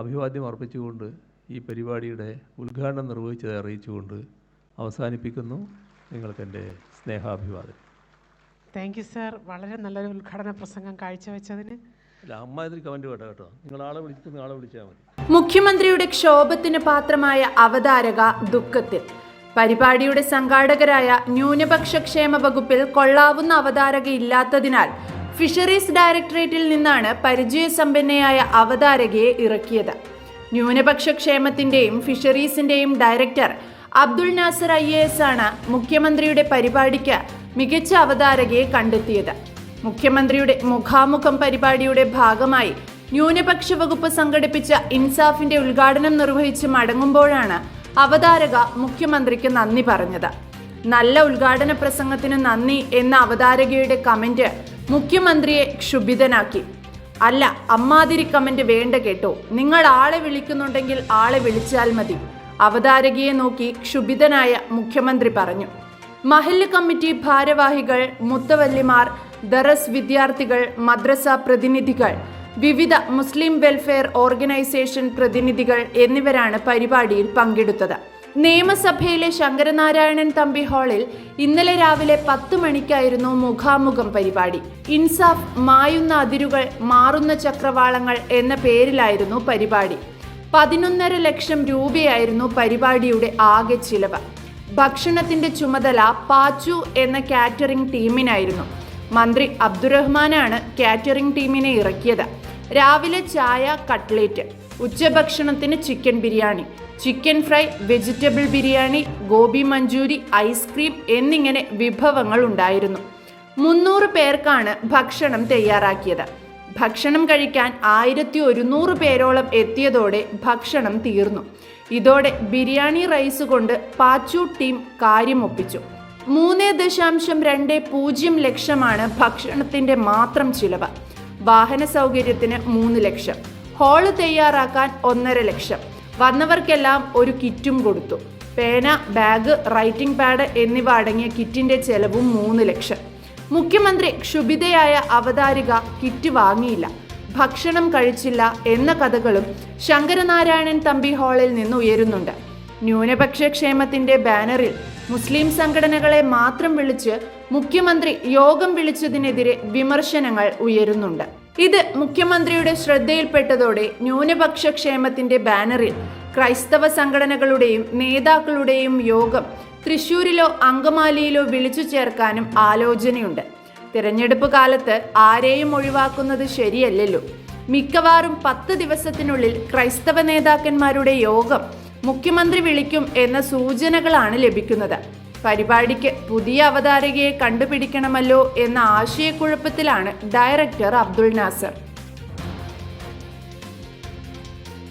അഭിവാദ്യം അർപ്പിച്ചുകൊണ്ട് ഈ പരിപാടിയുടെ ഉദ്ഘാടനം നിർവഹിച്ചത് അറിയിച്ചുകൊണ്ട് അവസാനിപ്പിക്കുന്നു നിങ്ങൾക്കെന്റെ സ്നേഹാഭിവാദം താങ്ക് യു സാർ വളരെ നല്ലൊരു ഉദ്ഘാടന പ്രസംഗം കാഴ്ചവെച്ചതിന്. അല്ല അമ്മ ഇതിൽ കമന്റ് വേണ്ട കേട്ടോ. നിങ്ങൾ ആളെ വിളിച്ചിട്ട് നിങ്ങൾ ആളെ വിളിച്ചാൽ മതി. മുഖ്യമന്ത്രിയുടെ ക്ഷോഭത്തിന് പാത്രമായ അവതാരക ദുഃഖത്തിൽ. പരിപാടിയുടെ സംഘാടകരായ ന്യൂനപക്ഷ ക്ഷേമ വകുപ്പിൽ കൊള്ളാവുന്ന അവതാരക ഇല്ലാത്തതിനാൽ ഫിഷറീസ് ഡയറക്ടറേറ്റിൽ നിന്നാണ് പരിചയസമ്പന്നയായ അവതാരകയെ ഇറക്കിയത്. ന്യൂനപക്ഷ ക്ഷേമത്തിന്റെയും ഫിഷറീസിന്റെയും director Abdul Nasar I A S ആണ് മുഖ്യമന്ത്രിയുടെ പരിപാടിക്ക് മികച്ച അവതാരകയെ കണ്ടെത്തിയത്. മുഖ്യമന്ത്രിയുടെ മുഖാമുഖം പരിപാടിയുടെ ഭാഗമായി ന്യൂനപക്ഷ വകുപ്പ് സംഘടിപ്പിച്ച ഇൻസാഫിന്റെ ഉദ്ഘാടനം നിർവഹിച്ച് മടങ്ങുമ്പോഴാണ് അവതാരക മുഖ്യമന്ത്രിക്ക് നന്ദി പറഞ്ഞത്. നല്ല ഉദ്ഘാടന പ്രസംഗത്തിന് നന്ദി എന്ന അവതാരകയുടെ കമന്റ് മുഖ്യമന്ത്രിയെ ക്ഷുഭിതനാക്കി. അല്ല അമ്മാതിരി കമന്റ് വേണ്ട കേട്ടോ. നിങ്ങൾ ആളെ വിളിക്കുന്നുണ്ടെങ്കിൽ ആളെ വിളിച്ചാൽ മതി. അവതാരകയെ നോക്കി ക്ഷുഭിതനായ മുഖ്യമന്ത്രി പറഞ്ഞു. മഹല്ല് കമ്മിറ്റി ഭാരവാഹികൾ മുത്തവല്ലിമാർ ദറസ് വിദ്യാർത്ഥികൾ മദ്രസ പ്രതിനിധികൾ വിവിധ മുസ്ലിം വെൽഫെയർ ഓർഗനൈസേഷൻ പ്രതിനിധികൾ എന്നിവരാണ് പരിപാടിയിൽ പങ്കെടുത്തത്. നിയമസഭയിലെ ശങ്കരനാരായണൻ തമ്പി ഹാളിൽ ഇന്നലെ രാവിലെ പത്ത് മണിക്കായിരുന്നു മുഖാമുഖം പരിപാടി. ഇൻസാഫ് മായുന്ന അതിരുകൾ മാറുന്ന ചക്രവാളങ്ങൾ എന്ന പേരിലായിരുന്നു പരിപാടി. പതിനൊന്നര ലക്ഷം രൂപയായിരുന്നു പരിപാടിയുടെ ആകെ ചിലവ്. ഭക്ഷണത്തിന്റെ ചുമതല പാച്ചു എന്ന കാറ്ററിംഗ് ടീമിനായിരുന്നു. മന്ത്രി അബ്ദുറഹ്മാനാണ് കാറ്ററിംഗ് ടീമിനെ ഇറക്കിയത്. രാവിലെ ചായ cutlet. ഉച്ചഭക്ഷണത്തിന് chicken biryani chicken fry vegetable biryani gobi manchurian ice cream എന്നിങ്ങനെ വിഭവങ്ങൾ ഉണ്ടായിരുന്നു. മുന്നൂറ് പേർക്കാണ് ഭക്ഷണം തയ്യാറാക്കിയത്. ഭക്ഷണം കഴിക്കാൻ ആയിരത്തി ഒരുന്നൂറ് പേരോളം എത്തിയതോടെ ഭക്ഷണം തീർന്നു. ഇതോടെ ബിരിയാണി റൈസ് കൊണ്ട് പാച്ചു ടീം കാര്യമൊപ്പിച്ചു. മൂന്ന് ദശാംശം രണ്ട് പൂജ്യം ലക്ഷമാണ് ഭക്ഷണത്തിന്റെ മാത്രം ചിലവ്. വാഹന സൗകര്യത്തിന് മൂന്ന് ലക്ഷം. ഹാൾ തയ്യാറാക്കാൻ ഒന്നര ലക്ഷം. വന്നവർക്കെല്ലാം ഒരു കിറ്റും കൊടുത്തു. പേന ബാഗ് റൈറ്റിംഗ് പാഡ് എന്നിവ അടങ്ങിയ കിറ്റിന്റെ ചെലവും മൂന്ന് ലക്ഷം. മുഖ്യമന്ത്രി ക്ഷുഭിതയായ അവതാരിക കിറ്റ് വാങ്ങിയില്ല. ഭക്ഷണം കഴിച്ചില്ല എന്ന കഥകളും ശങ്കരനാരായണൻ തമ്പി ഹാളിൽ നിന്ന് ഉയരുന്നുണ്ട്. ന്യൂനപക്ഷ ക്ഷേമത്തിന്റെ ബാനറിൽ മുസ്ലിം സംഘടനകളെ മാത്രം വിളിച്ച് മുഖ്യമന്ത്രി യോഗം വിളിച്ചതിനെതിരെ വിമർശനങ്ങൾ ഉയരുന്നുണ്ട്. ഇത് മുഖ്യമന്ത്രിയുടെ ശ്രദ്ധയിൽപ്പെട്ടതോടെ ന്യൂനപക്ഷ ക്ഷേമത്തിന്റെ ബാനറിൽ ക്രൈസ്തവ സംഘടനകളുടെയും നേതാക്കളുടെയും യോഗം തൃശൂരിലോ അങ്കമാലിയിലോ വിളിച്ചു ചേർക്കാനും ആലോചനയുണ്ട്. തിരഞ്ഞെടുപ്പ് കാലത്ത് ആരെയും ഒഴിവാക്കുന്നത് ശരിയല്ലല്ലോ. മിക്കവാറും പത്ത് ദിവസത്തിനുള്ളിൽ ക്രൈസ്തവ നേതാക്കന്മാരുടെ യോഗം മുഖ്യമന്ത്രി വിളിക്കും എന്ന സൂചനകളാണ് ലഭിക്കുന്നത്. പരിപാടിക്ക് പുതിയ അവതാരകയെ കണ്ടുപിടിക്കണമല്ലോ എന്ന ആശയക്കുഴപ്പത്തിലാണ് ഡയറക്ടർ അബ്ദുൾ നാസർ.